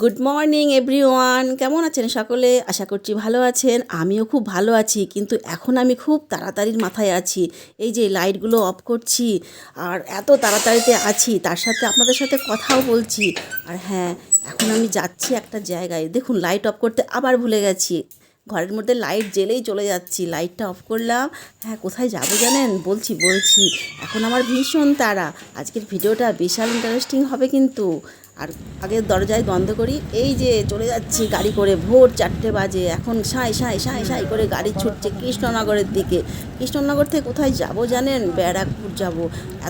Good morning everyone কেমন আছেন সকলে? আশা করছি ভালো আছেন। আমিও খুব ভালো আছি, কিন্তু এখন আমি খুব তাড়াতাড়ির মাথায় আছি। এই যে লাইটগুলো অফ করছি, আর এত তাড়াতাড়িতে আছি, তার সাথে আপনাদের সাথে কথাও বলছি। আর হ্যাঁ এখন আমি যাচ্ছি একটা জায়গায়। দেখুন, লাইট অফ করতে আবার ভুলে গেছি। ঘরের মধ্যে লাইট জ্বেলেই চলে যাচ্ছি। লাইটটা অফ করলাম। হ্যাঁ কোথায় যাব জানেন? বলছি বলছি। এখন আমার ভীষণ তাড়া। আজকের ভিডিওটা বিশাল ইন্টারেস্টিং হবে কিন্তু। আর আগের দরজায় বন্ধ করি। এই যে চলে যাচ্ছি গাড়ি করে, ভোর চারটে বাজে। এখন সাঁই সাঁই সাঁই সাঁই করে গাড়ি ছুটছে কৃষ্ণনগরের দিকে। কৃষ্ণনগর থেকে কোথায় যাব জানেন? ব্যারাকপুর যাব।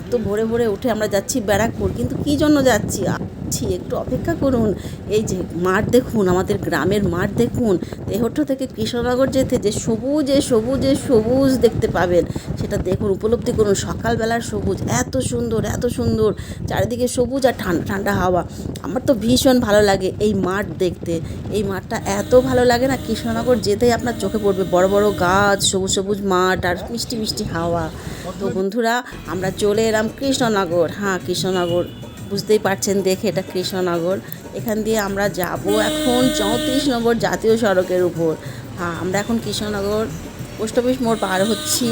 এত ভোরে ভোরে উঠে আমরা যাচ্ছি ব্যারাকপুর। কিন্তু কী জন্য যাচ্ছি? আছি একটু অপেক্ষা করুন। এই যে মাঠ দেখুন, আমাদের গ্রামের মাঠ দেখুন, তেহট্ট থেকে কৃষ্ণনগর যেতে যে সবুজে সবুজে সবুজ দেখতে পাবেন, সেটা দেখুন, উপলব্ধি করুন, সকালবেলার সবুজ, এত সুন্দর এত সুন্দর, চারিদিকে সবুজ আর ঠান্ডা ঠান্ডা হাওয়া। আমার তো ভীষণ ভালো লাগে এই মাঠ দেখতে। এই মাঠটা এত ভালো লাগে না, কৃষ্ণনগর যেতেই আপনার চোখে পড়বে, বড় বড় গাছ, সবুজ সবুজ মাঠ আর মিষ্টি মিষ্টি হাওয়া। তো বন্ধুরা, আমরা চলে এলাম কৃষ্ণনগর। হ্যাঁ কৃষ্ণনগর। বুঝতেই পারছেন, দেখে এটা কৃষ্ণনগর। এখান দিয়ে আমরা যাব এখন চৌত্রিশ নম্বর জাতীয় সড়কের উপর। হ্যাঁ আমরা এখন কৃষ্ণনগর পোস্ট অফিস মোড় পার হচ্ছি।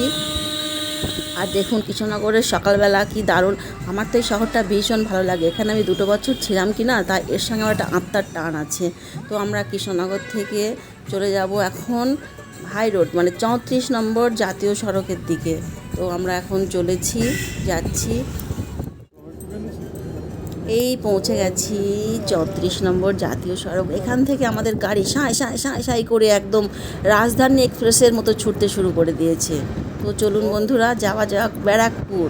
আর দেখুন, কৃষ্ণনগরের সকালবেলা কি দারুণ। আমার তো এই শহরটা ভীষণ ভালো লাগে। এখানে আমি দুটো বছর ছিলাম কি না তাই এর সঙ্গে আমার একটা আত্মার টান আছে। তো আমরা কৃষ্ণনগর থেকে চলে যাব এখন হাই রোড মানে চৌত্রিশ নম্বর জাতীয় সড়কের দিকে। তো আমরা এখন চলেছি, যাচ্ছি। এই পৌঁছে গেছি চৌত্রিশ নম্বর জাতীয় সড়ক। এখান থেকে আমাদের গাড়ি সাঁই সাঁই সাঁই সাঁই করে একদম রাজধানী এক্সপ্রেসের মতো ছুটতে শুরু করে দিয়েছে। তো চলুন বন্ধুরা, যাওয়া যাক ব্যারাকপুর।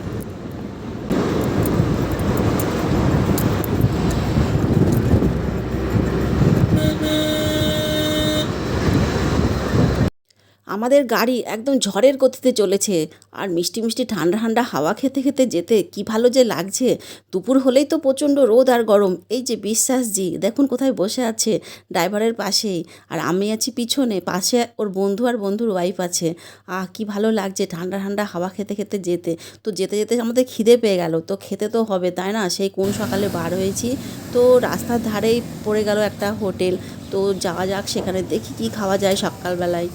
আমাদের গাড়ি একদম ঝড়ের গতিতে চলেছে। আর মিষ্টি মিষ্টি ঠান্ডা ঠান্ডা হাওয়া খেতে খেতে যেতে কি ভালো যে লাগছে। দুপুর হলেই তো প্রচণ্ড রোদ আর গরম। এই যে বিশ্বাসজি, দেখুন কোথায় বসে আছে ড্রাইভারের পাশেই। আর আমি আছি পিছনে, পাশে ওর বন্ধু আর বন্ধুর ওয়াইফ আছে। আহ, কি ভালো লাগছে ঠান্ডা ঠান্ডা হাওয়া খেতে খেতে যেতে। তো যেতে যেতে আমাদের খিদে পেয়ে গেল। তো খেতে তো হবে, তাই না? সেই কোন সকালে বার হয়েছি। তো রাস্তার ধারেই পড়ে গেল একটা হোটেল। তো যাওয়া যাক সেখানে, দেখি কি খাওয়া যায় সকালবেলায়।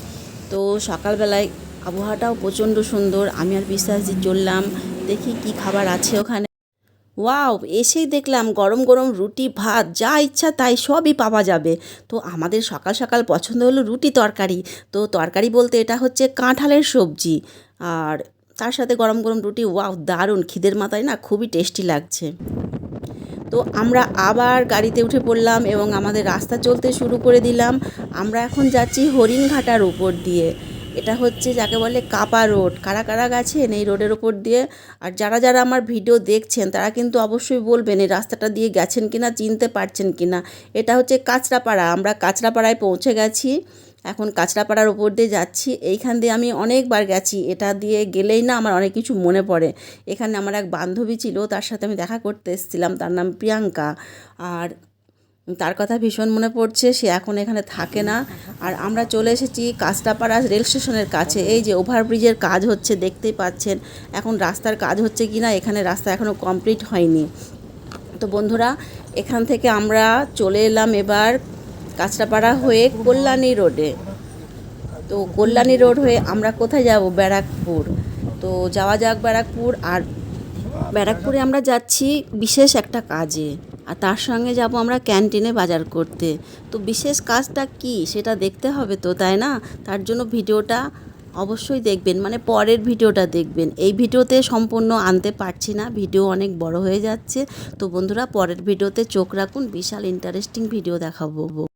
তো সকালবেলায় আবহাওয়াটাও প্রচণ্ড সুন্দর। আমি আর বিশ্বাস বিশ্বাসজি চললাম, দেখি কি খাবার আছে ওখানে। ওয়াও, এসেই দেখলাম গরম গরম রুটি, ভাত, যা ইচ্ছা তাই সবই পাওয়া যাবে। তো আমাদের সকাল সকাল পছন্দ হলো রুটি তরকারি। তো তরকারি বলতে এটা হচ্ছে কাঁঠালের সবজি। আর তার সাথে গরম গরম রুটি, ওয়াও, দারুণ। খিদের মাথায় না খুবই টেস্টি লাগছে। তো আমরা আবার গাড়িতে উঠে পড়লাম এবং আমাদের রাস্তা চলতে শুরু করে দিলাম। আমরা এখন যাচ্ছি হরিণঘাটার উপর দিয়ে। এটা হচ্ছে যাকে বলে কাপা রোড। কারা কারা গেছেন এই রোডের ওপর দিয়ে? আর যারা যারা আমার ভিডিও দেখছেন, তারা কিন্তু অবশ্যই বলবেন এই রাস্তাটা দিয়ে গেছেন কিনা, চিনতে পারছেন কিনা। এটা হচ্ছে কাঁচরাপাড়া। আমরা কাঁচরাপাড়ায় পৌঁছে গেছি। এখন কাঁচরাপাড়ার উপর দিয়ে যাচ্ছি। এইখান দিয়ে আমি অনেকবার গেছি। এটা দিয়ে গেলেই না আমার অনেক কিছু মনে পড়ে। এখানে আমার এক বান্ধবী ছিল, তার সাথে আমি দেখা করতে এসেছিলাম। তার নাম প্রিয়াঙ্কা। আর তার কথা ভীষণ মনে পড়ছে, সে এখন এখানে থাকে না। আর আমরা চলে এসেছি কাঁচরাপাড়া রেল স্টেশনের কাছে। এই যে ওভারব্রিজের কাজ হচ্ছে, দেখতেই পাচ্ছেন। এখন রাস্তার কাজ হচ্ছে কি না, এখানে রাস্তা এখনও কমপ্লিট হয়নি। তো বন্ধুরা, এখান থেকে আমরা চলে এলাম এবার কাঁচরাপাড়া হয়ে কল্যাণী রোডে। তো কল্যাণী রোড হয়ে আমরা কোথায় যাব? ব্যারাকপুর। তো যাওয়া যাক ব্যারাকপুর। আর ব্যারাকপুরে আমরা যাচ্ছি বিশেষ একটা কাজে। আর তার সঙ্গে যাব আমরা ক্যান্টিনে বাজার করতে। তো বিশেষ কাজটা কি? সেটা দেখতে হবে তো, তাই না? তার জন্য ভিডিওটা অবশ্যই দেখবেন। মানে পরের ভিডিওটা দেখবেন। এই ভিডিওতে সম্পূর্ণ আনতে পারছি না। ভিডিও অনেক বড় হয়ে যাচ্ছে। তো বন্ধুরা, পরের ভিডিওতে চোখ রাখুন। বিশাল ইন্টারেস্টিং ভিডিও দেখাবো।